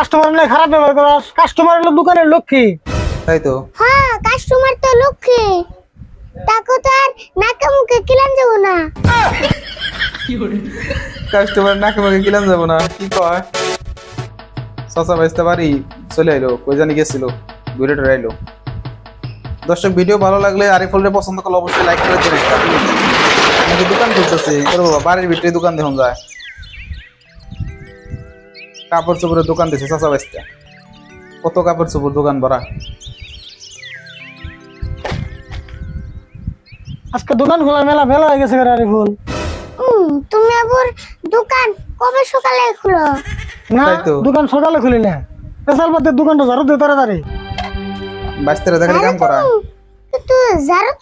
Customer নিয়ে খারাপ ব্যবহার করাস কাস্টমার হলো দোকানের লক্ষ্মী। তাই তো হ্যাঁ কাস্টমার তো লক্ষ্মী। তাকে তো আর নাকে মুখে যাব না। কাস্টমার নাকে মুখে কিলাম যাব না কি কয়? সসা বেচতে পারি চলে আইলো কই জানি গেছিল দূরে আইলো। দর্শক ভিডিও ভালো লাগলে আরিফুলরে পছন্দ করলে অবশ্যই লাইক করে দেবেন। নাকি দোকান খুলতেছে বাড়ির ভিতরে দোকান দেখুন যায়। কাপড় চোপড়ের দোকান দিছে চাচা বেচতে কত কাপড় চোপড় দোকান ভরা আজকে দোকান খোলা মেলা মেলা হয়ে গেছে আরে ফুল হুম তুমি আবার দোকান কবে সকালে খুলো? না তাই তো। দোকান সকালে খুলি না। পেশাল পাতে দোকানটা ঝাড়ু দিয়ে তাড়াতাড়ি। বাইশতেরা দেখলে কাম করা। কিন্তু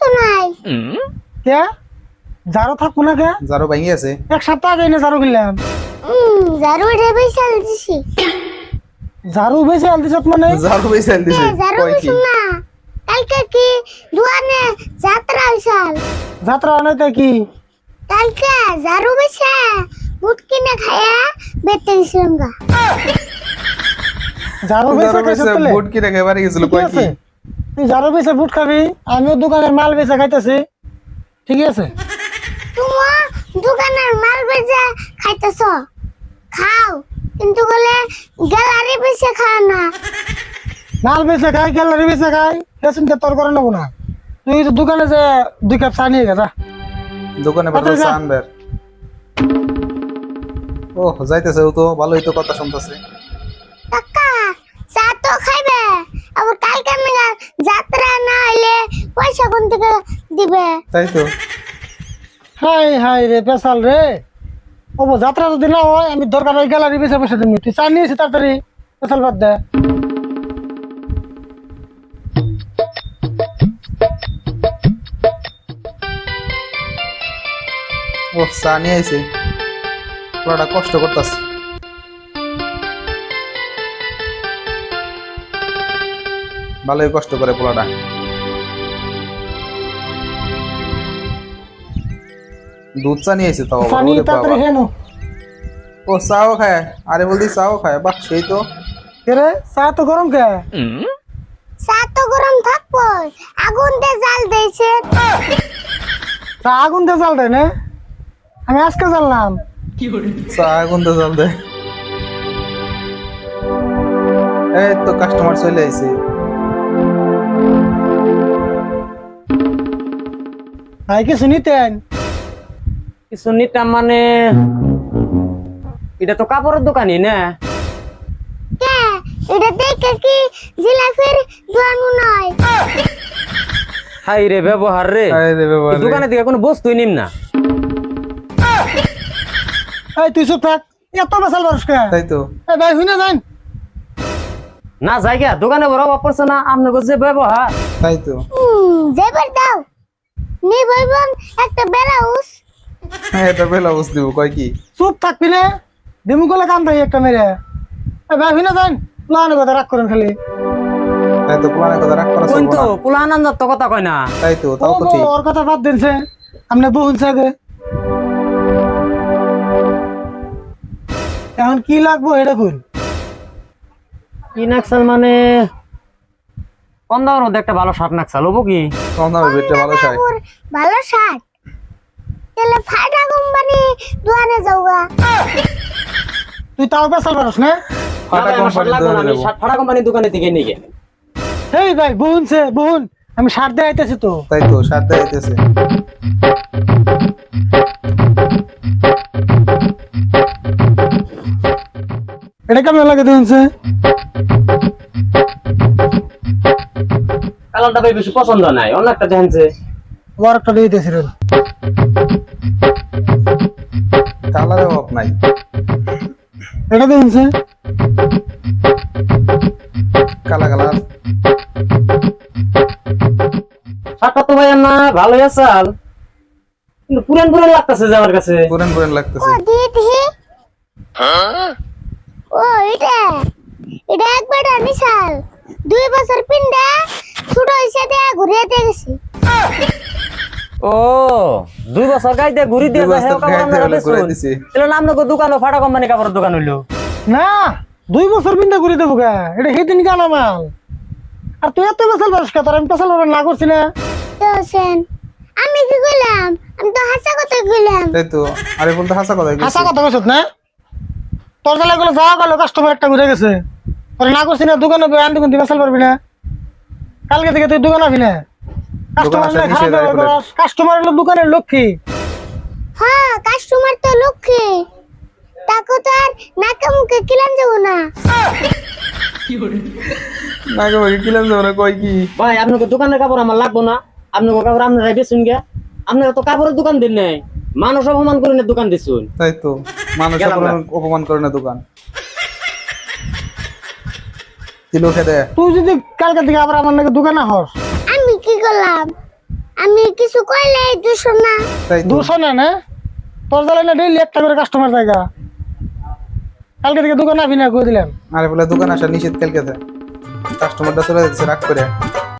তো নাই। কে? ঝাড়ু থাকব না কে? যারও ভাঙি আছে। এক সপ্তাহ আগে এনে ঝাড়ু কিনলাম। যারও এটা বেশি দিছি ঝাড়ু বেশি আলতি মানে? যারও বেশি আল দিছে না। কালকে কি দোকানে যাত্রা বিশাল যাত্রা অনেক কি? কালকে যারও বেশি বুট কিনে খায়া বেতে দিছিলাম গা। ঝাড়ু তাহলে? বুট কিনে খাইবারে গেছিল আছে। কি? তুই ঝাড়ু বেশি বুট খাবি আমিও দোকানের মাল বেচে খাইতেছি। ঠিক আছে? তুমি দোকানের মাল বেজে খাইতেছ? খাও কিন্তু বলে গ্যালারি বেশি খাও না। মাল বেচে খাই গ্যালারি বেচে খাই পেছনকে তোর করে নেব না। তুই তো দোকানে যে দুই কাপ চা নিয়ে গেছা দোকানে আচ্ছা, বেরো যা। সান বের ও যাইতেছে ও তো ভালোই তো কথা শুনতেছে। কাকা চা তো খাইবে আবার কালকে মেলা যাত্রা না হইলে পয়সা কোন থেকে দিবে? তাই তো। হাই হাই রে পেশাল রে। ও যাত্রা যদি না হয়, আমি দরকার ওই গ্যালারি বেচে বসে দিবি তুই চা নিয়েছি তাড়াতাড়ি বাদ দে। ও, চা নিয়ে আইছে। পুরাটা কষ্ট করতেছে। ভালোই কষ্ট করে পোলাটা। দুধ চা নিয়ে আইছে তাও তাড়াতাড়ি খেয়ে ও চাও খায়। আরে বলদি চাও খায় বাহ সেই তো। রে? চা তো গরম কে? চা তো গরম থাকব আগুন দিয়ে জাল দিয়েছে। চা আগুন দিয়ে জাল দেয় না? আমি আজকে জানলাম চা এখন তো জল দেয়। এই তো কাস্টমার চলে আইছে। ভাই কিছু নিতেন? কিছু নিতাম মানে এটা তো কাপড়ের দোকানই না? এটা দেখে কি জিলাপির দোয়ানো নয়? হাই রে ব্যবহার রে। দোকানে থেকে কোনো বস্তুই নিম না। এই তুই চুপ থাক। এত বেসাল মানুষ কে? তাই তো। এই ভাই হুই না যান। না জায়গা দোকানে বড় পড়ছে না আপনার যে ব্যবহার। তাই তো। হুম দাও। নি বইবন একটা ব্লাউজ এটা বেলা বুঝ দিব কয় কি? চুপ থাকবি না। ডিমু গলে কান একটা মেরে। হুই না কথা রাগ করেন খালি। তাই তো কথা রাখ করা কোন চলবো তো আনন্দ তো কথা কয় না। তাই তো তাও তো ঠিক। ওর কথা বাদ দিনছে আপনি বহুন সাগে এখন কি লাগবো এটা কই কি নাকসাল মানে কম দামের মধ্যে একটা ভালো শার্ট নাকসাল হব কি? কম দামে বেটে ভালো চাই ওর ভালো শার্ট তাহলে ফাটা কোম্পানি যাওগা। তুই তাও বেসাল পারস না? ফাটা আমার কোম্পানি লাগবে না, আমি দেবো শার্ট ফাটা কোম্পানির দোকানে থেকে নিয়ে এই ভাই সে বহুন আমি সার দিয়ে আইতেছি তো। তাই তো সাথে আইতেছে। এটা কেমন লাগে দেখুন সে? কালারটা ভাই বেশি পছন্দ নাই অন্য একটা দেখেনছে বড় একটা দিয়ে দিয়েছি রে। কালারে অভাব নাই। এটা দেখুন সে কালা কালার। তো ভাই না ভালোই আসাল কিন্তু পুরান পুরান লাগতেছে যে আমার কাছে। পুরান পুরান লাগতেছে। ও এটা। এটা একবার বিশাল দুই বছর পিন্ডা ছোট ঘুরিয়ে দিয়ে গেছি। ও। দুই বছর গাইতে ঘুরি দিয়ে যায় হেও কাপড় আমরা বেচুন। দিছে। নাম নাকি দোকান ফাটা কোম্পানি কাপড়ের দোকান হইল। না দুই বছর বিন্দা করে দেবো গা। এটা সেদিন গানা মাল। আর তুই এত পেশাল পারিস কে তোর আমি পেশাল পারবেন না করছি না। হোসেন আমি কি কইলাম আমি তো হাসা কথা কইলাম। তাই তো আরিফুল তো হাসা কথা হাসা গেছে কথা কইছত না? তোর তাহলে গুলো যাওয়া গেল কাস্টমার একটা ঘুরে গেছে। তোর না করছি না দোকানে আন দোকান দিয়ে পেশাল পারবি না। কালকে থেকে তুই দোকান আবি না। দোকান কাস্টমার হলো দোকানের লক্ষ্মী। হ্যাঁ কাস্টমার তো লক্ষ্মী। তাকে তো আর নাকে মুখে কিলাম যাব না। নাকে মুখে কিলাম যাব না কয় কি? ভাই আপনাকে দোকানের কাপড় আমার লাগবো না। আপনাকে কাপড় আপনারা বেচুন গে আপনারা তো কাপড়ের দোকান দিন নাই। মানুষ অপমান করে না দোকান দিছুন। তাই তো। মানুষ অপমান- করে না দোকান। তুই যদি কালকে থেকে আবার আমার নাকি দোকানে হস করলাম। আমি কিছু কইলে দুশো না। দুশো না না? তোর তাহলে না ডেইলি একটা করে কাস্টমার জায়গা। কালকে থেকে দোকান আবি না কই দিলাম। আরিফুলের দোকান আসা নিষেধ কালকে কাস্টমারটা চলে যাচ্ছে রাগ করে।